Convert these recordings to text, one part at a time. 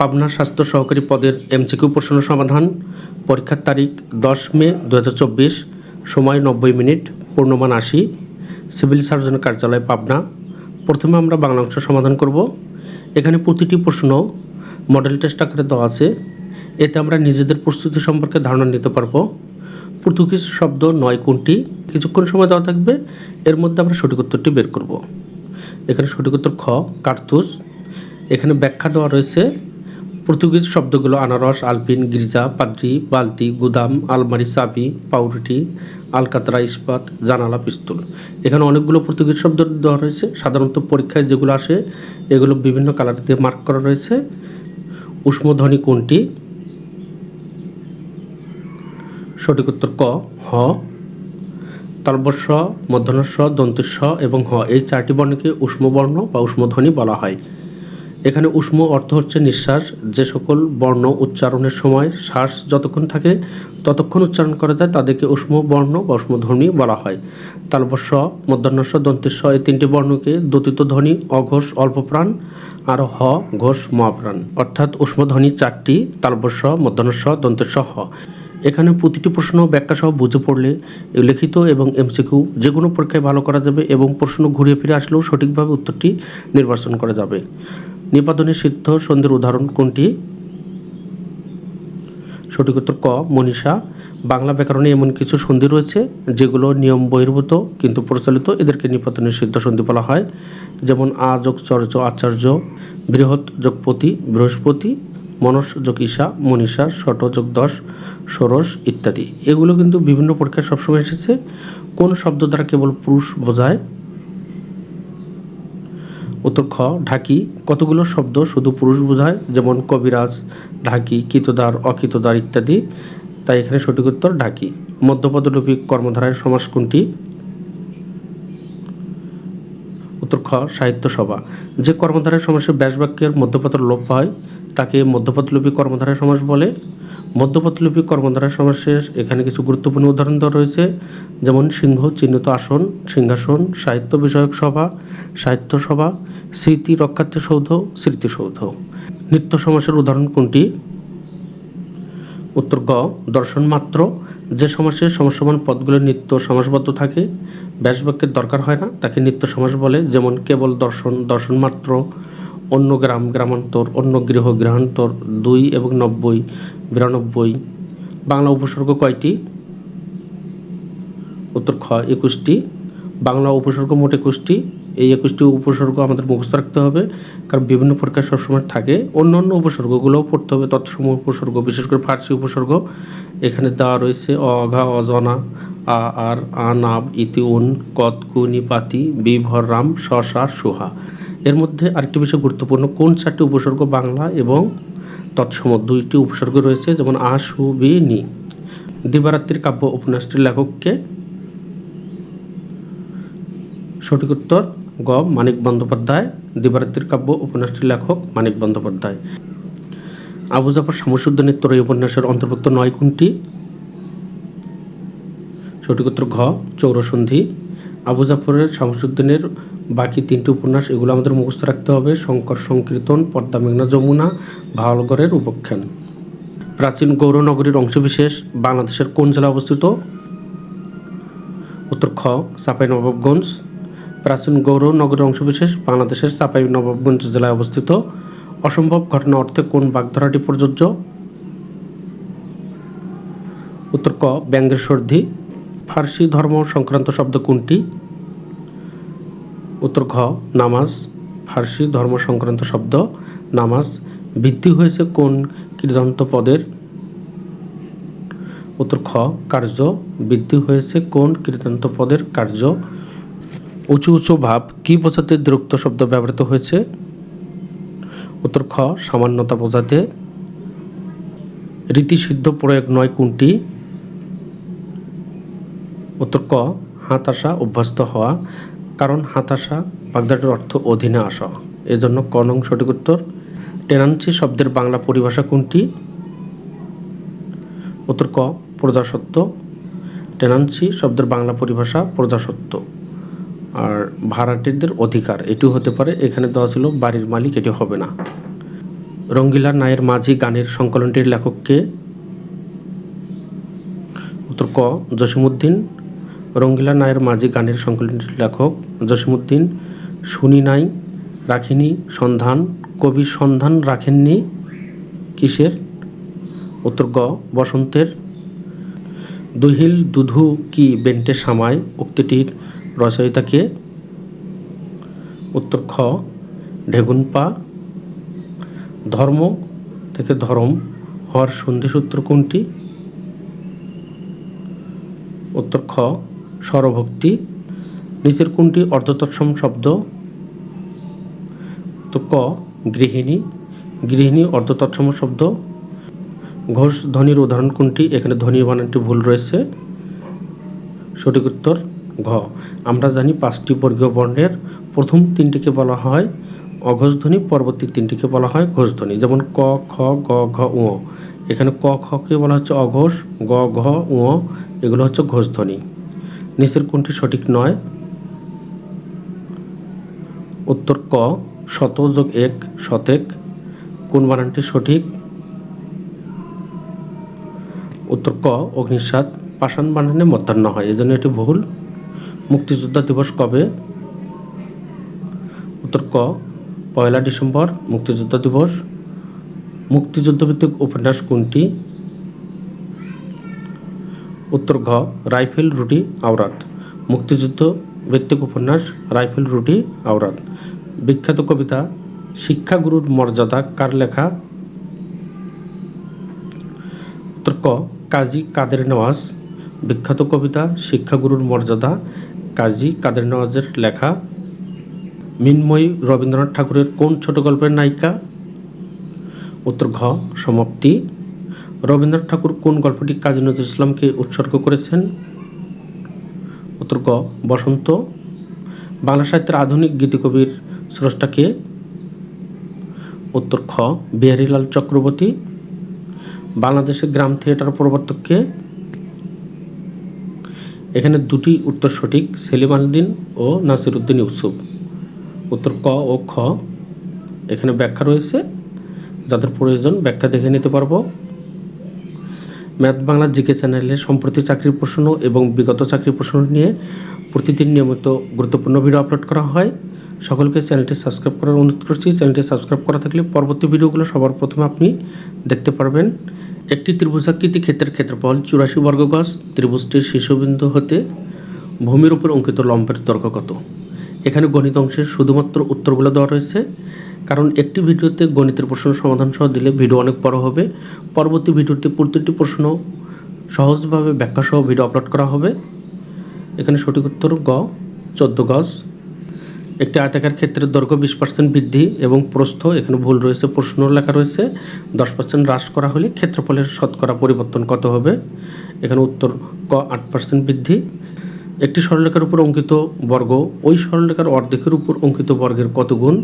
পাবনা স্বাস্থ্য সহকারী পদের এমসিকিউ প্রশ্ন সমাধান। পরীক্ষার তারিখ দশ মে দু হাজার চব্বিশ, সময় নব্বই মিনিট, পূর্ণমান আশি। সিভিল সার্জনের কার্যালয় পাবনা। প্রথমে আমরা বাংলা অংশ সমাধান করব। এখানে প্রতিটি প্রশ্ন মডেল টেস্ট আকারে দেওয়া আছে। এতে আমরা নিজেদের প্রস্তুতি সম্পর্কে ধারণা নিতে পারব। পর্তুগিজ শব্দ নয় কোনটি? কিছুক্ষণ সময় দেওয়া থাকবে। এর মধ্যে আমরা সঠিক উত্তরটি বের করব। এখানে সঠিক উত্তর খ কার্তুস এখানে ব্যাখ্যা দেওয়া রয়েছে পর্তুগিজ শব্দগুলো আনারস, আলপিন, গির্জা, পাদ্রি, বালতি, গুদাম, আলমারি, চাবি, পাউরুটি, আলকাতরা, ইস্পাত, জানালা, পিস্তল। এখানে অনেকগুলো পর্তুগিজ শব্দ দেওয়া রয়েছে। সাধারণত পরীক্ষায় যেগুলো আসে, এগুলো বিভিন্ন কালার দিয়ে মার্ক করা রয়েছে। উষ্মধ্বনি কোনটি? সঠিক উত্তর ক, হ। তালবস্য মধ্যনস্ব দন্তেস্ব এবং হ। এই চারটি বর্ণকে উষ্মবর্ণ বা উষ্মধ্বনি বলা হয়। এখানে উষ্ম অর্থ হচ্ছে নিঃশ্বাস। যে সকল বর্ণ উচ্চারণের সময় শ্বাস যতক্ষণ থাকে, ততক্ষণ উচ্চারণ করা যায়। তাদেরকে উষ্ম বর্ণ বা উষ্মধ্বনি বলা হয়। তালবস্য মধ্যাহ্নস্ব দন্তেস্ব এই তিনটি বর্ণকে দ্যুতিত ধ্বনি, অঘোষ, অল্পপ্রাণ আর হ, ঘোষ, মহাপ্রাণ। অর্থাৎ উষ্মধ্বনি চারটি, তালবস্য মধ্যাহ্নস্ব দন্তেস্ব হ। এখানে প্রতিটি প্রশ্ন ব্যাখ্যা সহ বুঝে পড়লে লিখিত এবং এমসিকিউ যে কোনো পরীক্ষায় ভালো করা যাবে এবং প্রশ্ন ঘুরিয়ে ফিরে আসলেও সঠিকভাবে উত্তরটি নির্বাচন করা যাবে। নিপাতনের সিদ্ধ সন্ধির উদাহরণ কোনটি? সঠিক উত্তর ক, মনীষা। বাংলা ব্যাকরণে এমন কিছু সন্ধি রয়েছে যেগুলো নিয়ম বহির্ভূত কিন্তু প্রচলিত, এদেরকে নিপাতনের সিদ্ধ সন্ধি বলা হয়। যেমন আ যোগ চর্য আচার্য, বৃহৎ যোগপতি বৃহস্পতি, মনস যোগ ঈশা, মনীষা, ষট যোগ দশ, ষোড়শ ইত্যাদি। এগুলো কিন্তু বিভিন্ন পরীক্ষায় সবসময় এসেছে। কোন শব্দ দ্বারা কেবল পুরুষ বোঝায়? উত্তর খ, ঢাকি। কতগুলো শব্দ শুধু পুরুষ বোঝায়? যেমন কবিরাজ, ঢাকি কিতদার অকিতদার ইত্যাদি। তাই এখানে সঠিক উত্তর ঢাকি। মধ্যপদলোপী কর্মধারায় সমাস কোনটি? উত্তর খ, সাহিত্য সভা। যে কর্মধারায় সমাসে ব্যাসবাক্যের মধ্যপত্র লোপ হয় তাকে মধ্যপদলোপী কর্মধারায় সমাস বলে। মধ্যপদলোপী কর্মধারায় সমাসের এখানে কিছু গুরুত্বপূর্ণ উদাহরণ দেওয়া রয়েছে। যেমন সিংহ, চিহ্নিত আসন, সিংহাসন, সাহিত্য বিষয়ক সভা, সাহিত্য সভা, স্মৃতি রক্ষার্থী সৌধ স্মৃতিসৌধ নিত্য সমাসের উদাহরণ কোনটি? উত্তর গ, দর্শন মাত্র। যে সমাসের সমসমান পদগুলো নিত্য সমাসবদ্ধ থাকে ব্যাসবাক্যের দরকার হয় না, তাকে নিত্য সমাস বলে, যেমন কেবল দর্শন দর্শন মাত্র। অন্য গ্রাম গ্রামান্তর, অন্য গৃহ গৃহান্তর, দুই এবং নব্বই, বিরানব্বই। বাংলা উপসর্গ কয়টি? উত্তর খ, একুশটি। বাংলা উপসর্গ মোট একুশটি। এই একুশটি উপসর্গ আমাদের মুখস্থ রাখতে হবে, কারণ বিভিন্ন প্রকার সবসময় থাকে। অন্য অন্য উপসর্গগুলোও পড়তে হবে তৎসমূহ উপসর্গ, বিশেষ করে ফার্সি উপসর্গ। এখানে দেওয়া রয়েছে অঘা অজনা, আ, আর আনাব ইতি, উন, কত, কু নিপাতি বিভর রাম শশা সুহা এর মধ্যে আরেকটি বিষয় গুরুত্বপূর্ণ, কোন চারটি উপসর্গ বাংলা এবং তৎসম দুইটি উপসর্গ রয়েছে? যেমন আশু বি, নি। দিবারাত্রির কাব্য উপন্যাসটির লেখককে সঠিক উত্তর, গ, মানিক বন্দ্যোপাধ্যায়। দিবারাত্রির কাব্য উপন্যাসটির লেখক মানিক বন্দ্যোপাধ্যায়। আবু জাফর শামসুদ্দিনের তরই উপন্যাসের অন্তর্ভুক্ত নয় কোনটি? সঠিক উত্তর, ঘ, চৌরসন্ধি। আবু জাফরের শামসুদ্দিনের বাকি তিনটি উপন্যাস, এগুলো আমাদের মুখস্থ রাখতে হবে। শঙ্কর সংকীর্তন, পদ্মা মেঘনা যমুনা, ভাওয়ালগড়ের উপাখ্যান। প্রাচীন গৌরনগরীর অংশবিশেষ বাংলাদেশের কোন জেলায় অবস্থিত? উত্তর খ চাঁপাইনবাবগঞ্জ প্রাচীন গৌর নগরীর অংশবিশেষ বাংলাদেশের চাঁপাই নবাবগঞ্জ জেলায় অবস্থিত। অসম্ভব ঘটনা অর্থে কোন বাগধারাটি প্রযোজ্য? উত্তর ক, ব্যঙ্গের সর্ধি ফার্সি ধর্ম সংক্রান্ত শব্দ কোনটি? উত্তর ঘ, নামাজ। ফার্সি ধর্ম সংক্রান্ত শব্দ, নামাজ। ভিত্তি হয়েছে কোন কৃদন্ত পদের? উত্তর খ, কার্য। বৃদ্ধি হয়েছে কোন কৃতান্ত পদের কার্য? উঁচু উঁচু ভাব, কি বোঝাতে দ্রুক্ত শব্দ ব্যবহৃত হয়েছে? উত্তর খ, সামান্যতা বোঝাতে রীতিসিদ্ধ প্রয়োগ নয় কোনটি? উত্তর ক হাত আসা অভ্যস্ত হওয়া, কারণ হাত আসা বাগদাটির অর্থ অধীনে আসা। এজন্য ক নং সঠিক উত্তর। টেনান্সি শব্দের বাংলা পরিভাষা কোনটি? উত্তর ক প্রজাসত্ব টেনান্সি শব্দের বাংলা পরিভাষা প্রজাসত্ব আর ভাড়াটিদের অধিকার, এটিও হতে পারে, এখানে দেওয়া ছিল, বাড়ির মালিক, এটি হবে না। রঙ্গিলা নায়ের মাঝি গানের সংকলনটির লেখককে উত্তর ক জসিমুদ্দিন রঙ্গিলা নায়ের মাঝি গানের সংকলনটির লেখক জসিমুদ্দিন শুনি নাই, রাখিনি, সন্ধান কবি সন্ধান রাখেননি, কিসের? উত্তর গ, বসন্তের। দুহিল দুধু কি বেন্টে সামায়, উক্তিটির রচয়িতাকে উত্তর খ, ঢেগুনপা। ধর্ম থেকে ধরম হওয়ার সন্ধিসূত্র কোনটি? উত্তর খ স্বরভক্তি নিচের কোনটি অর্ধতৎসম শব্দ, তো ক, গৃহিণী গৃহিণী অর্ধতৎসম শব্দ, ঘোষ ধ্বনির উদাহরণ কোনটি? এখানে ধ্বনি বানানটি ভুল রয়েছে। সঠিক উত্তর, ঘ। আমরা জানি পাঁচটি বর্গীয় বর্ণের প্রথম তিনটিকে বলা হয় অঘোষ ধ্বনি, পরবর্তী তিনটিকে বলা হয় ঘোষ ধ্বনি। যেমন ক, খ, গ, ঘ, উ। এখানে ক খকে বলা হচ্ছে অঘোষ, গ, ঘ, উ। এগুলো হচ্ছে ঘোষ ধ্বনি। নিচের কোনটি সঠিক নয়। উত্তর ক, শত যোগ এক, শতেক। কোন বানানটি সঠিক? উত্তর ক, অগ্নিসাত। পাষাণ বানানে মধ্যাহ্ন হয়, এজন্য এটি ভুল মুক্তিযোদ্ধা দিবস কবে? উত্তর ক, পয়লা ডিসেম্বর, মুক্তিযোদ্ধা দিবস। মুক্তিযুদ্ধ ভিত্তিক উপন্যাস কোনটি? উত্তর ঘ, রাইফেল, রুটি, আওরাত। মুক্তিযুদ্ধ ভিত্তিক উপন্যাস, রাইফেল, রুটি, আওরাত। বিখ্যাত কবিতা, শিক্ষাগুরুর মর্যাদা, কার লেখা? উত্তর ক, কাজী কাদের নওয়াজ। বিখ্যাত কবিতা, শিক্ষাগুরুর মর্যাদা, কাজী কাদের নওয়াজের লেখা? মিনময়ী রবীন্দ্রনাথ ঠাকুরের কোন ছোট গল্পের নায়িকা? উত্তর ঘ, সমাপ্তি। রবীন্দ্রনাথ ঠাকুর কোন গল্পটি কাজী নজরুল ইসলামকে উৎসর্গ করেছেন? উত্তর ক বসন্ত। বাংলা সাহিত্যের আধুনিক গীতিকবির স্রষ্টাকে উত্তর খ, বিহারীলাল চক্রবর্তী। বাংলাদেশের গ্রাম থিয়েটার প্রবর্তককে এখানে দুটি উত্তর সঠিক, সেলিম আলদিন ও নাসির উদ্দিন ইউসুফ। উত্তর ক ও খ, এখানে ব্যাখ্যা রয়েছে। যাদের প্রয়োজন ব্যাখ্যা দেখে নিতে পারব। ম্যাথ বাংলা জিকে চ্যানেলে সম্প্রতি চাকরির প্রশ্ন এবং বিগত চাকরির প্রশ্ন নিয়ে প্রতিদিন নিয়মিত গুরুত্বপূর্ণ ভিডিও আপলোড করা হয়। সকলকে চ্যানেলটি সাবস্ক্রাইব করার অনুরোধ করছি। চ্যানেলটি সাবস্ক্রাইব করা থাকলে পরবর্তী ভিডিওগুলো সবার প্রথমে আপনি দেখতে পারবেন। একটি ত্রিভুজাকৃতি ক্ষেত্রের ক্ষেত্রফল চুরাশি বর্গ গজ ত্রিভুজটির শীর্ষবিন্দু হতে ভূমির উপর অঙ্কিত লম্বের দৈর্ঘ্য কত? এখানে গণিত অংশের শুধুমাত্র উত্তরগুলো দেওয়া রয়েছে। কারণ একটি ভিডিওতে গণিতের প্রশ্ন সমাধান সহ দিলে ভিডিও অনেক বড় হবে। পরবর্তী ভিডিওতে প্রতিটি প্রশ্ন সহজভাবে ব্যাখ্যা সহ ভিডিও আপলোড করা হবে। এখানে সঠিক উত্তর গ, চোদ্দ গজ। একটি আয়তাকার ক্ষেত্রের দৈর্ঘ্য বিশ পার্সেন্ট বৃদ্ধি এবং প্রস্থ, এখানে ভুল রয়েছে, প্রশ্ন লেখা রয়েছে। দশ পার্সেন্ট হ্রাস করা হলে ক্ষেত্রফলের শতকরা পরিবর্তন কত হবে? এখানে উত্তর ক, আট পার্সেন্ট বৃদ্ধি। একটি সরলরেখার উপর অঙ্কিত বর্গ, ওই সরলরেখার অর্ধেকের উপর অঙ্কিত বর্গের কত গুণ?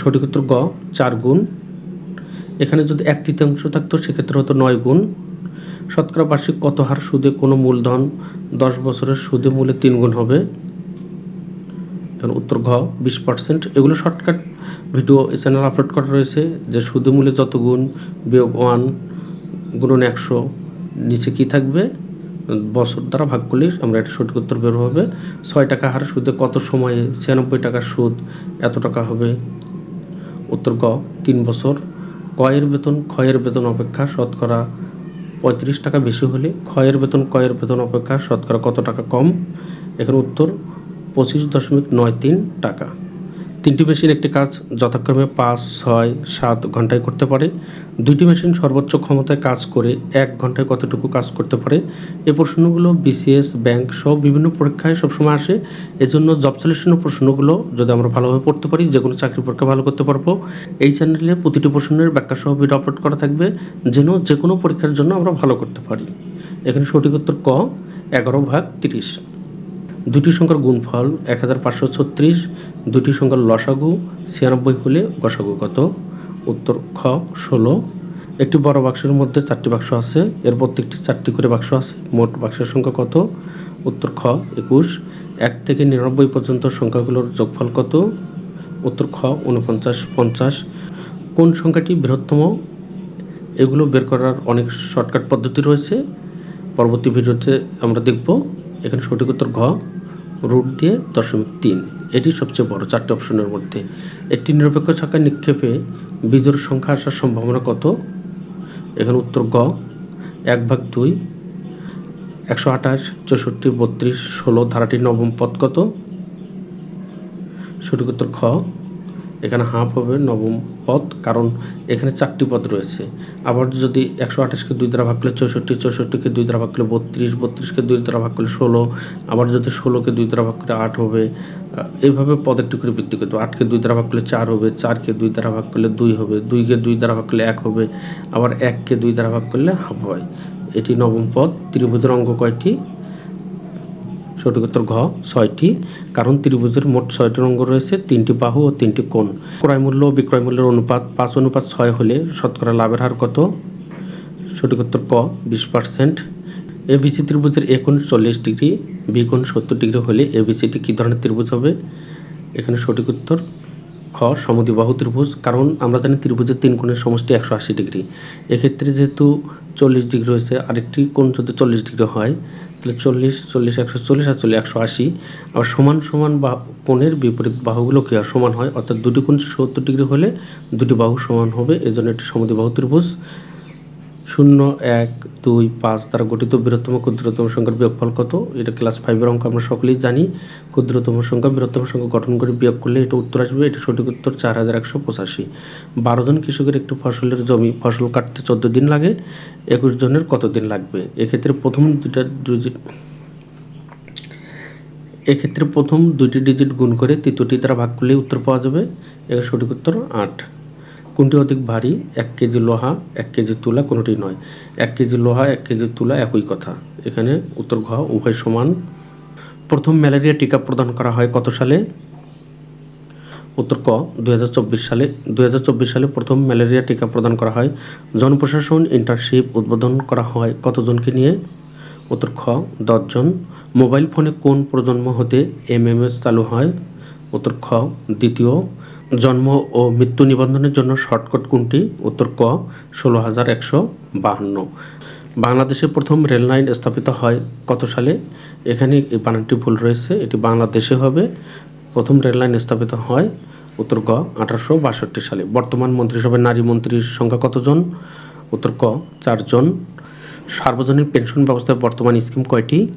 সঠিক উত্তর গ, চার গুণ। এখানে যদি এক তৃতীয়াংশ থাকতো, সেক্ষেত্রে হতো নয় গুণ। শতকরা বার্ষিক কত হার সুদে কোনো মূলধন দশ বছরের সুদে মূলে তিন গুণ হবে? উত্তর ঘ, বিশ পার্সেন্ট। এগুলো শর্টকাট ভিডিও চ্যানেল আপলোড করা রয়েছে, যে সুদে মূলে যত গুণ, বিয়োগ ওয়ান গুণন একশো, নিচে কি থাকবে? বছর দ্বারা ভাগ করলে আমরা এটা সঠিক উত্তর বের হবে। ছয় টাকা হার সুদে কত সময়ে ছিয়ানব্বই টাকার সুদ, এত টাকা হবে? উত্তর ক তিন বছর। কয়ের বেতন, ক্ষয়ের বেতন অপেক্ষা শতকরা পঁয়ত্রিশ টাকা বেশি হলে ক্ষয়ের বেতন কয়ের বেতন অপেক্ষা শতকরা কত টাকা কম? এখানে উত্তর, পঁচিশ দশমিক নয় তিন টাকা। তিনটি মেশিন একটি কাজ যথাক্রমে পাঁচ, ছয়, সাত ঘন্টায় করতে পারে। দুইটি মেশিন সর্বোচ্চ ক্ষমতায় কাজ করে এক ঘন্টায় কতটুকু কাজ করতে পারে, এ প্রশ্নগুলো বিসিএস, ব্যাংক সহ বিভিন্ন পরীক্ষায় সবসময় আসে। এজন্য জব সলিউশনের প্রশ্নগুলো যদি আমরা ভালোভাবে পড়তে পারি, যে কোনো চাকরি পরীক্ষা ভালো করতে পারব। এই চ্যানেলে প্রতিটি প্রশ্নের ব্যাখ্যা সহ ভিডিও আপলোড করা থাকবে, যেন যে কোনো পরীক্ষার জন্য আমরা ভালো করতে পারি। এখানে সঠিক উত্তর ক, এগারো ভাগ তিরিশ। দুটি সংখ্যার গুণফল এক হাজার পাঁচশো ছত্রিশ, দুটি সংখ্যার লসাগু ছিয়ানব্বই হলে গসাগু কত? উত্তর খ, ষোলো। একটি বড় বাক্সের মধ্যে চারটি বাক্স আছে, এর প্রত্যেকটি চারটি করে বাক্স আছে, মোট বাক্সের সংখ্যা কত? উত্তর খ, একুশ। এক থেকে নিরানব্বই পর্যন্ত সংখ্যাগুলোর যোগফল কত? উত্তর খ, উনপঞ্চাশ, পঞ্চাশ। কোন সংখ্যাটি বৃহত্তম? এগুলো বের করার অনেক শর্টকাট পদ্ধতি রয়েছে। পরবর্তী ভিডিওতে আমরা দেখব। এখানে সঠিক উত্তর ঘ রুট দিয়ে দশমিক তিন। এটি সবচেয়ে বড় চারটি অপশনের মধ্যে। একটি নিরপেক্ষ শাখায় নিক্ষেপে বিজোড় সংখ্যা আসার সম্ভাবনা কত? এখানে উত্তর গ এক ভাগ দুই, একশো আঠাশ, চৌষট্টি, বত্রিশ, ষোলো ধারাটির নবম পদ কত? সঠিক উত্তর খ এখানে হাফ হবে নবম পদ, কারণ এখানে চারটি পদ রয়েছে। আবার যদি একশো আঠাশকে দুই দ্বারা ভাগ করলে চৌষট্টি চৌষট্টিকে দুই দ্বারা ভাগ করলে বত্রিশ বত্রিশকে দুই দ্বারা ভাগ করলে ষোলো, আবার যদি ষোলোকে দুই দ্বারা ভাগ করলে আট হবে এইভাবে পদ একটু করে বৃদ্ধি করতে। আটকে দুই দ্বারা ভাগ করলে চার হবে চারকে দুই দ্বারা ভাগ করলে দুই হবে দুইকে দুই দ্বারা ভাগ করলে এক হবে, আবার এককে দুই দ্বারা ভাগ করলে হাফ হয়। এটি নবম পদ, ত্রিভুজের অঙ্গ কয়টি? সঠিক ঘ, ছয়টি। কারণ ত্রিভুজের মোট ছয়টি অঙ্গ রয়েছে, তিনটি বাহু ও তিনটি কোণ। ক্রয় মূল্য ও বিক্রয় মূল্যের অনুপাত পাঁচ অনুপাত ছয় হলে শতকরা লাভের হার কত? সঠিক উত্তর ক, বিশ পার্সেন্ট। এবিসি ত্রিভুজের এ কোণ চল্লিশ ডিগ্রি, বি কোণ সত্তর ডিগ্রি হলে এ এবিসিটি কী ধরনের ত্রিভুজ হবে? এখানে সঠিক উত্তর খ, সমদ্বিবাহু ত্রিভুজ। কারণ আমরা জানি ত্রিভুজের তিন কোণের সমষ্টি একশো আশি ডিগ্রি। এক্ষেত্রে যেহেতু চল্লিশ ডিগ্রি রয়েছে আরেকটি কোণ যদি চল্লিশ ডিগ্রি হয়, তাহলে চল্লিশ চল্লিশ, একশো, চল্লিশ আর চল্লিশ, একশো আশি। আবার সমান সমান বা কোণের বিপরীত বাহুগুলো কি হয় সমান হয়? অর্থাৎ দুটি কোণ সত্তর ডিগ্রি হলে দুটি বাহু সমান হবে এই জন্য এটি সমদ্বিবাহু ত্রিভুজ। শূন্য এক দুই পাঁচ দ্বারা গঠিত বৃহত্তম ক্ষুদ্রতম সংখ্যার বিয়োগফল কত? এটা ক্লাস ফাইভের অঙ্ক, আমরা সকলেই জানি। ক্ষুদ্রতম সংখ্যা, বৃহত্তম সংখ্যা গঠন করে বিয়োগ করলে এটা উত্তর আসবে। এটা সঠিক উত্তর চার হাজার একশো পঁচাশি। বারো জন কৃষকের একটি ফসলের জমি, ফসল কাটতে চোদ্দ দিন লাগে। একুশ জনের কত দিন লাগবে? এক্ষেত্রে প্রথম দুটা ডিজিট এক্ষেত্রে প্রথম দুইটি ডিজিট গুণ করে তৃতীয়টি দ্বারা ভাগ করলে উত্তর পাওয়া যাবে। এর সঠিক উত্তর আট। কোনটি অধিক ভারী? এক কেজি লোহা, এক কেজি তুলা, কোনোটি নয়। এক কেজি লোহা, এক কেজি তুলা একই কথা। এখানে উত্তর ঘ, উভয় সমান। প্রথম ম্যালেরিয়া টিকা প্রদান করা হয় কত সালে? উত্তর ক দু হাজার চব্বিশ সালে। দু হাজার চব্বিশ সালে প্রথম ম্যালেরিয়া টিকা প্রদান করা হয়। জনপ্রশাসন ইন্টার্নশিপ উদ্বোধন করা হয় কতজনকে নিয়ে? উত্তর খ, দশজন। মোবাইল ফোনে কোন প্রজন্ম হতে এমএমএস চালু হয়? উত্তর খ, দ্বিতীয়। জন্ম ও মৃত্যু নিবন্ধনের জন্য শর্টকট কোনটি? উত্তর ক, ষোলো হাজার একশো বাহান্ন। বাংলাদেশে প্রথম রেল লাইন স্থাপিত হয় কত সালে? এখানে এই বানানটি ভুল রয়েছে, এটি বাংলাদেশে হবে। প্রথম রেল লাইন স্থাপিত হয়, উত্তর ক, আঠারোশো বাষট্টি সালে। বর্তমান মন্ত্রিসভায় নারী মন্ত্রীর সংখ্যা কতজন? উত্তর ক, চারজন। সার্বজনীন পেনশন ব্যবস্থায় বর্তমান স্কিম কয়টি?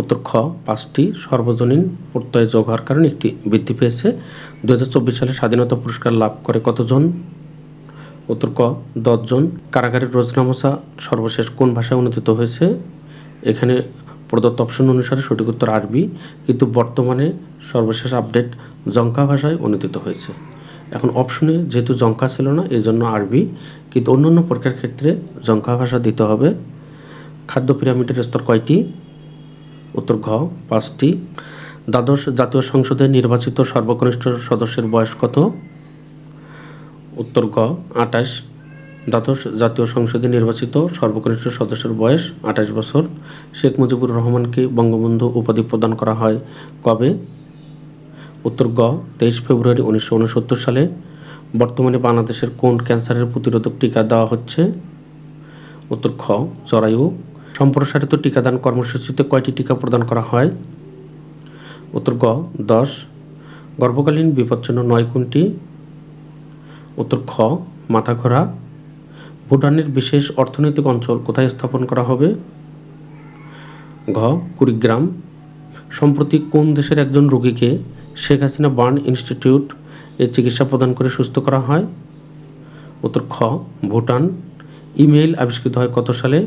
উত্তর খ পাঁচটি সর্বজনীন প্রত্যয় যোগ হওয়ার কারণে একটি বৃদ্ধি পেয়েছে। দু হাজার চব্বিশ সালে স্বাধীনতা পুরস্কার লাভ করে কতজন? উত্তর ক দশজন। কারাগারের রোজনামসা সর্বশেষ কোন ভাষায় অনুদিত হয়েছে? এখানে প্রদত্ত অপশন অনুসারে সঠিক উত্তর আরবি কিন্তু বর্তমানে সর্বশেষ আপডেট জঙ্কা ভাষায় অনুদিত হয়েছে। এখন অপশনে যেহেতু জঙ্কা ছিল না এই জন্য আরবি কিন্তু অন্যান্য পরীক্ষার ক্ষেত্রে জঙ্কা ভাষা দিতে হবে। খাদ্য পিরামিডের স্তর কয়টি? উত্তর ঘ, পাঁচটি। দ্বাদশ জাতীয় সংসদে নির্বাচিত সর্বকনিষ্ঠ সদস্যের বয়স কত? উত্তর গ আঠাশ। দ্বাদশ জাতীয় সংসদে নির্বাচিত সর্বকনিষ্ঠ সদস্যের বয়স আঠাশ বছর। শেখ মুজিবুর রহমানকে বঙ্গবন্ধু উপাধি প্রদান করা হয় কবে? উত্তর গ তেইশ ফেব্রুয়ারি উনিশশো উনসত্তর সালে। বর্তমানে বাংলাদেশের কোন ক্যান্সারের প্রতিরোধক টিকা দেওয়া হচ্ছে? উত্তর খ জরায়ু। সম্প্রসারিত টিকাদান কর্মসূচিতে কয়টি টিকা প্রদান করা হয়? উত্তর গ, দশ। গর্ভকালীন বিপজ্জনক নয় কোনটি? উত্তর খ মাথা ঘোরা ভুটানের বিশেষ অর্থনৈতিক অঞ্চল কোথায় স্থাপন করা হবে? ঘ, কুড়িগ্রাম। সম্প্রতি কোন দেশের একজন রোগীকে শেখ হাসিনা বার্ন ইনস্টিটিউট এর চিকিৎসা প্রদান করে সুস্থ করা হয়? উত্তর খ, ভুটান। ইমেইল আবিষ্কৃত হয় কত সালে?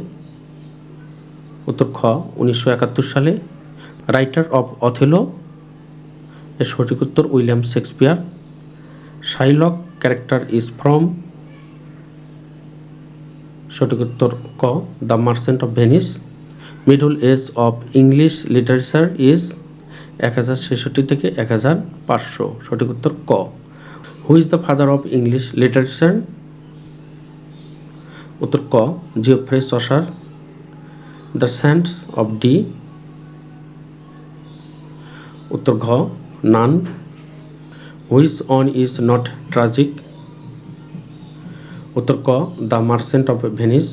উত্তর খ, উনিশশো একাত্তর সালে রাইটার অফ অথেলো, এর সঠিক উত্তর William Shakespeare. Shylock character is from, সঠিক উত্তর ক, the merchant of Venice. Middle age of English literature is এক হাজার ছেষট্টি থেকে এক হাজার পাঁচশো, সঠিক উত্তর ক। Who is the father of English literature? উত্তর ক, Geoffrey Chaucer the sands of Dee. উত্তর ঘ, none. Which one is not tragic. উত্তর ক, the merchant of Venice.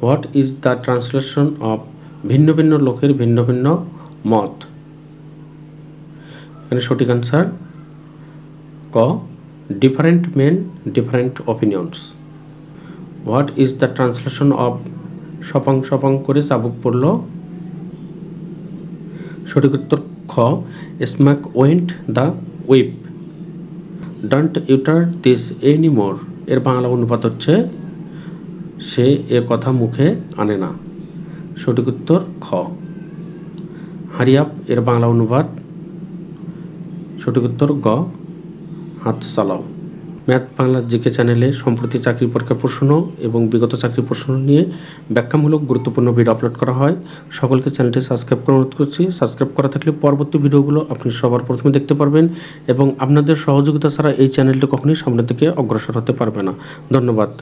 What is the translation of ভিন্ন ভিন্ন লোকের ভিন্ন ভিন্ন মত? এখানে সঠিক আনসার ক different men different opinions what is the translation of সপাং সপাং করে চাবুক পড়ল। সঠিক উত্তর খ smack went the whip don't utter this any more এর বাংলা অনুপাত হচ্ছে, সে এ কথা মুখে আনে না। সঠিক উত্তর খ। হারিয়াপ এর বাংলা অনুবাদ। সঠিক উত্তর গ, হাত চালাও। ম্যাথ বাংলা জিকে চ্যানেলে সম্প্রতি চাকরি পরীক্ষা প্রশ্ন এবং বিগত চাকরি প্রশ্ন নিয়ে ব্যাখ্যামূলক গুরুত্বপূর্ণ ভিডিও আপলোড করা হয়। সকলকে চ্যানেলটি সাবস্ক্রাইব করে অনুরোধ করছি। সাবস্ক্রাইব করা থাকলে পরবর্তী ভিডিওগুলো আপনি সবার প্রথমে দেখতে পারবেন এবং আপনাদের সহযোগিতা ছাড়া এই চ্যানেলটি কখনোই সামনের দিকে অগ্রসর হতে পারবে না। ধন্যবাদ।